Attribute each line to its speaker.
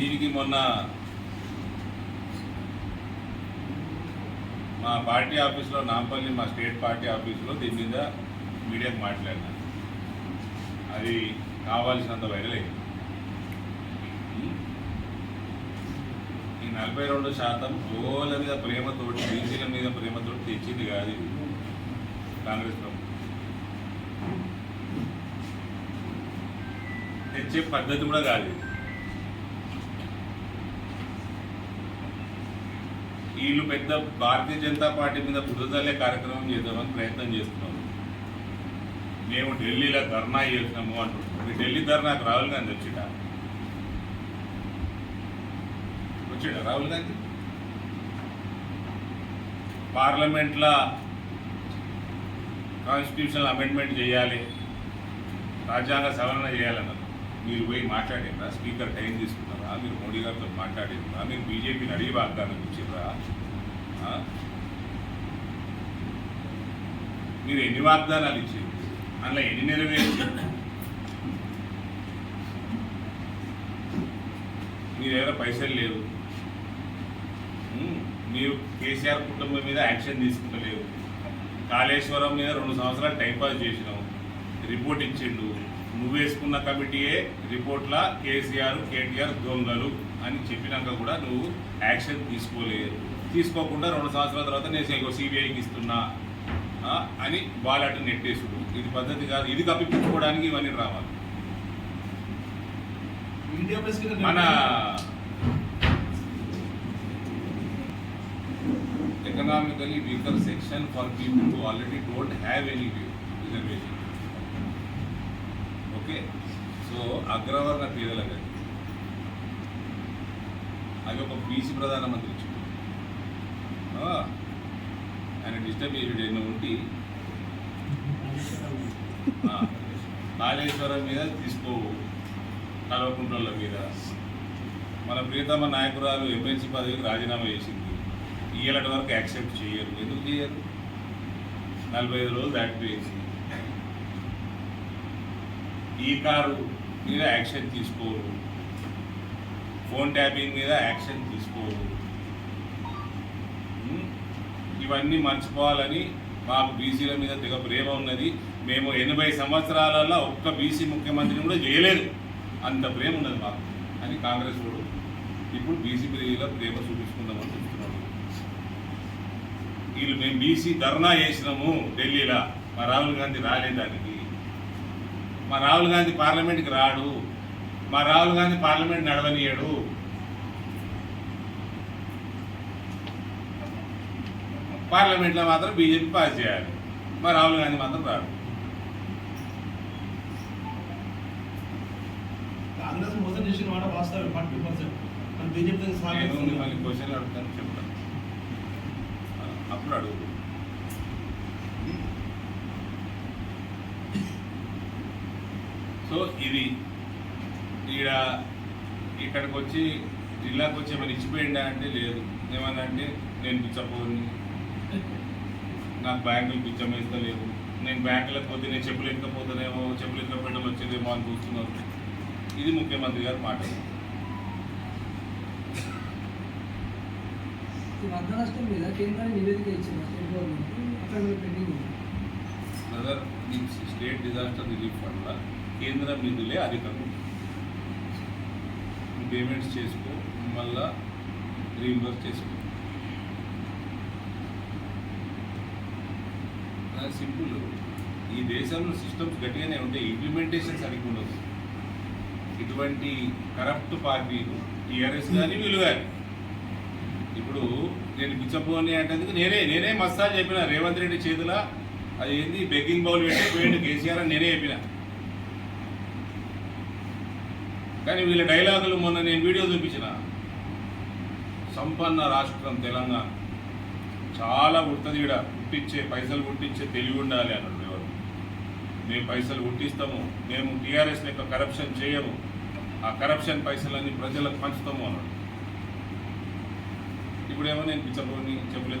Speaker 1: దీనికి మొన్న మా పార్టీ ఆఫీస్లో నాంపల్లి మా స్టేట్ పార్టీ ఆఫీస్లో దీని మీద మీడియాకు మాట్లాడినా. అది కావాల్సినంత వైరల్ అయింది. ఈ నలభై రెండు శాతం గోల మీద ప్రేమతోటి బీసీల మీద ప్రేమతోటి తెచ్చింది కాదు కాంగ్రెస్ ప్రభుత్వం. తెచ్చే పద్ధతి కూడా కాదు వీళ్ళు పెద్ద భారతీయ జనతా పార్టీ మీద బురదల్లే కార్యక్రమం చేద్దామని ప్రయత్నం చేస్తున్నారు మేము ఢిల్లీలో ధర్నా చేసినాము అంటున్నాం ఢిల్లీ ధర్నాకు రాహుల్ గాంధీ వచ్చిడా? వచ్చిడా రాహుల్ గాంధీ? పార్లమెంట్లో కాన్స్టిట్యూషనల్ అమెండ్మెంట్ చేయాలి రాజ్యాంగ సవరణ చేయాలన్నారు. మీరు పోయి మాట్లాడిందా? స్పీకర్ టైం తీసుకున్నారా? మీరు మోడీ గారితో మాట్లాడిందా? మీరు బీజేపీని అడిగి వాగ్దానం ఇచ్చిర్రా మీరు ఎన్ని వాగ్దానాలు ఇచ్చారు అందులో ఎన్ని నెరవేర్చారు మీ దగ్గర పైసలు లేవు. మీరు కేసీఆర్ కుటుంబం మీద యాక్షన్ తీసుకుంటలేవు. కాళేశ్వరం మీద రెండు సంవత్సరాలు టైంపాస్ చేసినాం రిపోర్ట్ ఇచ్చిండు. నువ్వు వేసుకున్న కమిటీయే రిపోర్ట్లా కేసీఆర్ కేటీఆర్ దొంగలు అని చెప్పినాక కూడా నువ్వు యాక్షన్ తీసుకోలేదు. తీసుకోకుండా రెండు సంవత్సరాల తర్వాత నేను సిబిఐకి ఇస్తున్నా అని వాళ్ళటు నెట్టేసుడు. ఇది పద్ధతి కాదు. ఇది కప్పిపుచ్చుకోవడానికి ఇవన్నీ రావాలి. మన economically weaker section for people already don't have any reservation okay. So అగ్రవర్ణ పేదలకు అది. అది ఒక బీసీ ప్రధానమంత్రి ఇచ్చిండు. ఆయన డిస్టర్బ్ చేసాడు ఎన్నో ఉంటే. కాళేశ్వరం మీద తీసుకోవు కల్వకుంట్ల మీద. మన ప్రియతమ నాయకురాలు ఎమ్మెల్సీ పదవికి రాజీనామా చేసింది. ఇయ్యలటి వరకు యాక్సెప్ట్ చేయరు. ఎందుకు చేయరు? నలభై ఐదు రోజులు దాటిపోయింది. ఈ కారు మీద యాక్షన్ తీసుకోరు. ఫోన్ ట్యాపింగ్ మీద యాక్షన్ తీసుకోరు. ఇవన్నీ మర్చిపోవాలని మాకు బీసీల మీద తెగ ప్రేమ ఉన్నది. మేము ఎనభై సంవత్సరాలలో ఒక్క బీసీ ముఖ్యమంత్రిని కూడా చేయలేదు. అంత ప్రేమ ఉన్నది మాకు. అని కాంగ్రెస్ వాడు ఇప్పుడు బీసీ ప్రేమ చూపించుకుందామని చెప్తున్నాడు వీళ్ళు మేము బీసీ ధర్నా చేసినాము ఢిల్లీలో. మా రాహుల్ గాంధీ రాలేదానికి? మా రాహుల్ గాంధీ పార్లమెంట్కి రాడు. మా రాహుల్ గాంధీ పార్లమెంట్ నడవనీయడు. పార్లమెంట్లో మాత్రం బీజేపీ పాస్ చేయాలి. మా రాహుల్ గాంధీ మాత్రం రాడు.
Speaker 2: కాంగ్రెస్ మోసం చేసిన మాట వాస్తవం ఫార్టీ పర్సెంట్ మన బీజేపీ
Speaker 1: నేను మిమ్మల్ని క్వశ్చన్ అడుగుతాను చెప్తాను అప్పుడు అడుగు సో ఇది ఈడ ఇక్కడికి వచ్చి జిల్లాకు వచ్చి ఏమైనా ఇచ్చిపోయిందా అంటే లేదు. ఏమన్నా అంటే నేను పిచ్చపోని నాకు బ్యాంకులు పిచ్చం వేస్తలేవు నేను బ్యాంకులకు పోతే నేను చెప్పులు ఎక్కకపోతేనేమో చెప్పులు ఎక్కకపోవడం వచ్చేదేమో అని చూస్తున్నారు. ఇది ముఖ్యమంత్రి గారు మాట.
Speaker 3: మీద కేంద్రానికి నివేదిక ఇచ్చింది స్టేట్ గవర్నమెంట్ అక్కడ మీద పెండింగ్ ఉంది.
Speaker 1: బ్రదర్ మీకు స్టేట్ డిజాస్టర్ రిలీఫ్ ఫండ్ల కేంద్ర నిధులే అధికము పేమెంట్స్ చేసుకో మళ్ళా రీఇంబర్స్ చేసుకో. సింపుల్ ఈ దేశంలో సిస్టమ్స్ గట్టిగానే ఉంటాయి ఇంప్లిమెంటేషన్ సరిగ్గా ఉండదు ఇటువంటి కరప్ట్ పార్టీలు టీఆర్ఎస్ కానీ వీళ్ళు కానీ ఇప్పుడు నేను పిచ్చపోని అంటే నేనే నేనే మస్తాలు చెప్పిన రేవంత్ రెడ్డి చేతుల అది ఏంది బెగ్గింగ్ బౌల్ పెట్టి పోయిండు కేసీఆర్ అని నేనే చెప్పిన. కానీ వీళ్ళ డైలాగులు మొన్న నేను వీడియో చూపించిన. సంపన్న రాష్ట్రం తెలంగాణ. చాలా పుడుతుంది ఇక్కడ పుట్టించే పైసలు పుట్టించే తెలివి ఉండాలి అన్నాడు ఎవరు. మేము పైసలు పుట్టిస్తాము మేము టీఆర్ఎస్ యొక్క కరప్షన్ చేయము ఆ కరప్షన్ పైసలన్నీ ప్రజలకు పంచుతాము అన్నాడు. ఇప్పుడేమో నేను పిచ్చపోని చెప్పులు